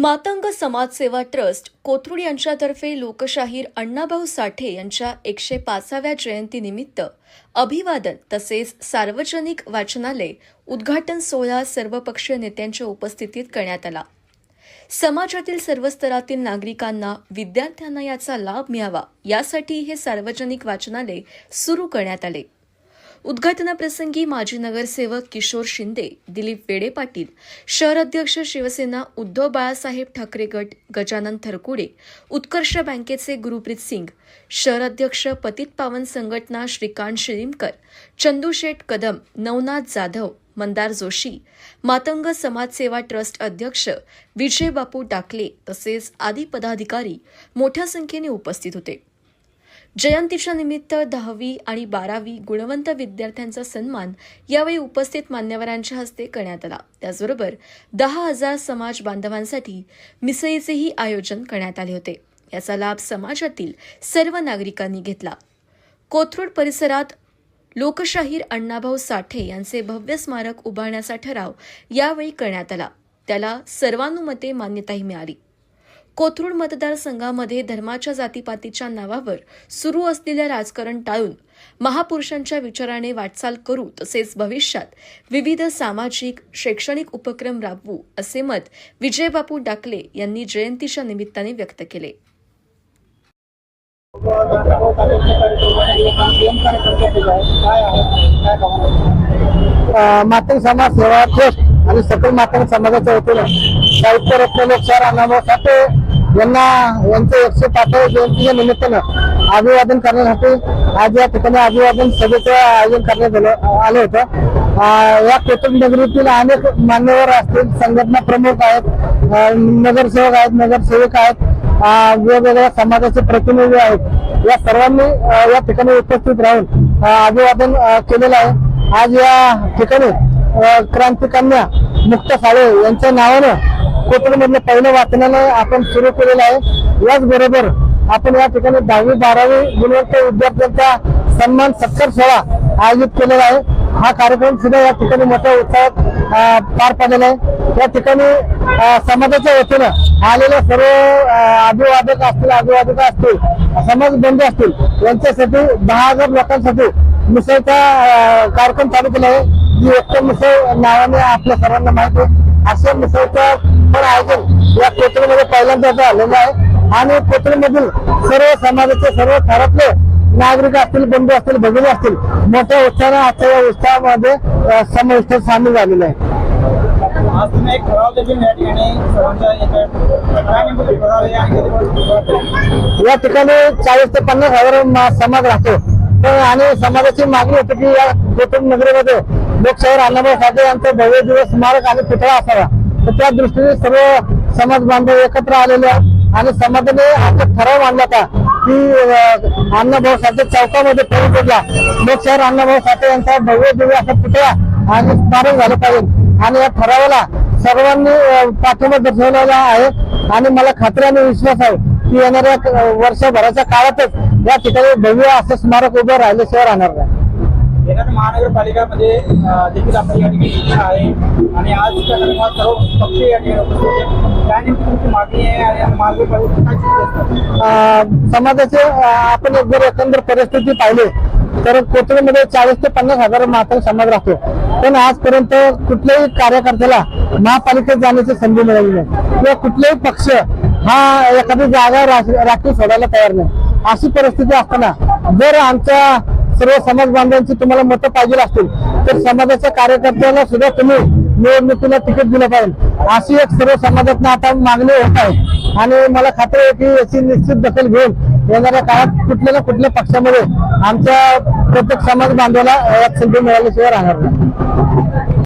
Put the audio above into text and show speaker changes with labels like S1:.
S1: मातंग समाजसेवा ट्रस्ट कोथरूड यांच्यातर्फे लोकशाहीर अण्णाभाऊ साठे यांच्या एकशे पाचाव्या जयंतीनिमित्त अभिवादन तसेच सार्वजनिक वाचनालय उद्घाटन सोहळा सर्वपक्षीय नेत्यांच्या उपस्थितीत करण्यात आला. समाजातील सर्व स्तरातील नागरिकांना विद्यार्थ्यांना याचा लाभ मिळावा यासाठी हे सार्वजनिक वाचनालय सुरू करण्यात आले. उद्घाटनाप्रसंगी माजी नगरसेवक किशोर शिंदे दिलीप वेडे पाटील शहर अध्यक्ष शिवसेना उद्धव बाळासाहेब ठाकरे गट गजानन थरकुडे उत्कर्ष बँकेचे गुरुप्रीत सिंग शहर अध्यक्ष पतित पावन संघटना श्रीकांत शिरीमकर चंदूशेठ कदम नवनाथ जाधव मंदार जोशी मातंग समाजसेवा ट्रस्ट अध्यक्ष विजय बापू टाकले तसेच आदी पदाधिकारी मोठ्या संख्येने उपस्थित होते. जयंतीच्या निमित्त दहावी आणि बारावी गुणवंत विद्यार्थ्यांचा सन्मान यावेळी उपस्थित मान्यवरांच्या हस्ते करण्यात आला. त्याचबरोबर दहा हजार समाज बांधवांसाठी मिसळीचेही आयोजन करण्यात आले होते. याचा लाभ समाजातील सर्व नागरिकांनी घेतला. कोथरूड परिसरात लोकशाहीर अण्णाभाऊ साठे यांचे भव्य स्मारक उभारण्याचा ठराव यावेळी करण्यात आला. त्याला सर्वानुमते मान्यताही मिळाली. कोथरूड मतदारसंघामध्ये धर्माच्या जातीपातीच्या नावावर सुरू असलेलं राजकारण टाळून महापुरुषांच्या विचाराने वाटचाल करू तसेच भविष्यात विविध सामाजिक शैक्षणिक उपक्रम राबवू असे मत विजयबापू डाकले यांनी जयंतीच्या निमित्ताने व्यक्त केले.
S2: मातंग समाज सेवा ट्रस्ट आणि सकल मातंग समाजाच्या वतीनं साहित्य रत्न लोकशाहीर अण्णाभाऊ साठे यांना यांचे एकशे पाचव्या जयंतीच्या निमित्तानं अभिवादन करण्यासाठी आज या ठिकाणी अभिवादन सभेचं आयोजन करण्यात आलं आलं होतं. या कोथरूड नगरीतील अनेक मान्यवर असतील संघटना प्रमुख आहेत नगरसेवक आहेत नगरसेवक आहेत वेगवेगळ्या समाजाचे प्रतिनिधी आहेत. या सर्वांनी या ठिकाणी उपस्थित राहून अभिवादन केलेलं आहे. आज या ठिकाणी क्रांतिकन्या मुक्त साळे यांच्या नावानं कोथरूड मधलं पहिलं वाचनालय आपण सुरू केलेलं आहे. याचबरोबर आपण या ठिकाणी दहावी बारावी गुणवत्ता विद्यार्थ्यांचा सन्मान सत्कार सोहळा आयोजित केलेला आहे. हा कार्यक्रम सुद्धा या ठिकाणी मोठ्या उत्साहात पार पडलेला आहे. या ठिकाणी समाजाच्या वतीनं आलेल्या सर्व अभिवादक असतील अभिवादक असतील समाज बंधू असतील यांच्यासाठी दहा हजार लोकांसाठी मिसळचा कार्यक्रम चालू केला आहे. जी एकटा मिसळ नावाने आपल्या सर्वांना माहिती आहे. अशा मिसळच्या पण आयोजन या कोथरूडमध्ये पहिल्यांदा झालेलं आहे. आणि कोथरूडमधील सर्व समाजाचे सर्व थरातले नागरिक असतील बंधू असतील भगिनी असतील मोठ्या उत्साहाने आजच्या या उत्सवामध्ये अं, समाविष्ट सामील झालेले आहे
S3: आज तुम्ही एक ठराव देखील या ठिकाणी
S2: या चाळीस ते पन्नास हजार समाज राहतो. पण आणि समाजाची मागणी होती की या कोथरूड नगरीमध्ये लोकशाहीर अण्णाभाऊ साठे यांचा भव्य दिवस स्मारक आणि पुतळा असावा. तर त्या दृष्टीने सर्व समाज बांधव एकत्र आलेले आणि समाजाने आता ठराव मांडला होता की अण्णाभाऊ साठे चौकामध्ये मग लोकशाहीर अण्णाभाऊ साठे यांचा भव्य दिव्य असा पुतळा आणि स्मारक झालं पाहिजे. आणि या ठरावाला सर्वांनी पाठिंबा दर्शवलेला आहे. आणि मला खात्री आणि विश्वास आहे की येणाऱ्या वर्षभराच्या काळातच या ठिकाणी भव्य असं स्मारक उभं राहिल्याशिवाय राहणार नाही.
S3: येणाऱ्या महानगरपालिकामध्ये देखील आपल्या या ठिकाणी आहे. आणि आज त्या कार्यक्रमात सर्व पक्ष या ठिकाणी काय तुमची मागणी आहे आणि महानगरपालिका
S2: अं, समाजाचे आपण जर एकंदर परिस्थिती पाहिली तर कोथळीमध्ये चाळीस ते पन्नास हजार मात्र समाज राहतो. पण आजपर्यंत कुठल्याही कार्यकर्त्याला महापालिकेत जाण्याची संधी मिळाली नाही. किंवा कुठलाही पक्ष हा एखादी जागा राखीव सोडायला तयार नाही. अशी परिस्थिती असताना जर आमच्या सर्व समाज बांधवांची तुम्हाला मतं पाहिजे असतील तर समाजाच्या कार्यकर्त्याला सुद्धा तुम्ही निवडणुकीला तिकीट दिलं पाहिजे. अशी एक सर्व समाजातनं आता मागणी होत आहे. आणि मला खात्री आहे की याची निश्चित दखल घेऊन येणाऱ्या काळात कुठल्या ना कुठल्या पक्षामध्ये आमच्या प्रत्येक समाज बांधवाला यात संधी मिळाल्याशिवाय राहणार नाही.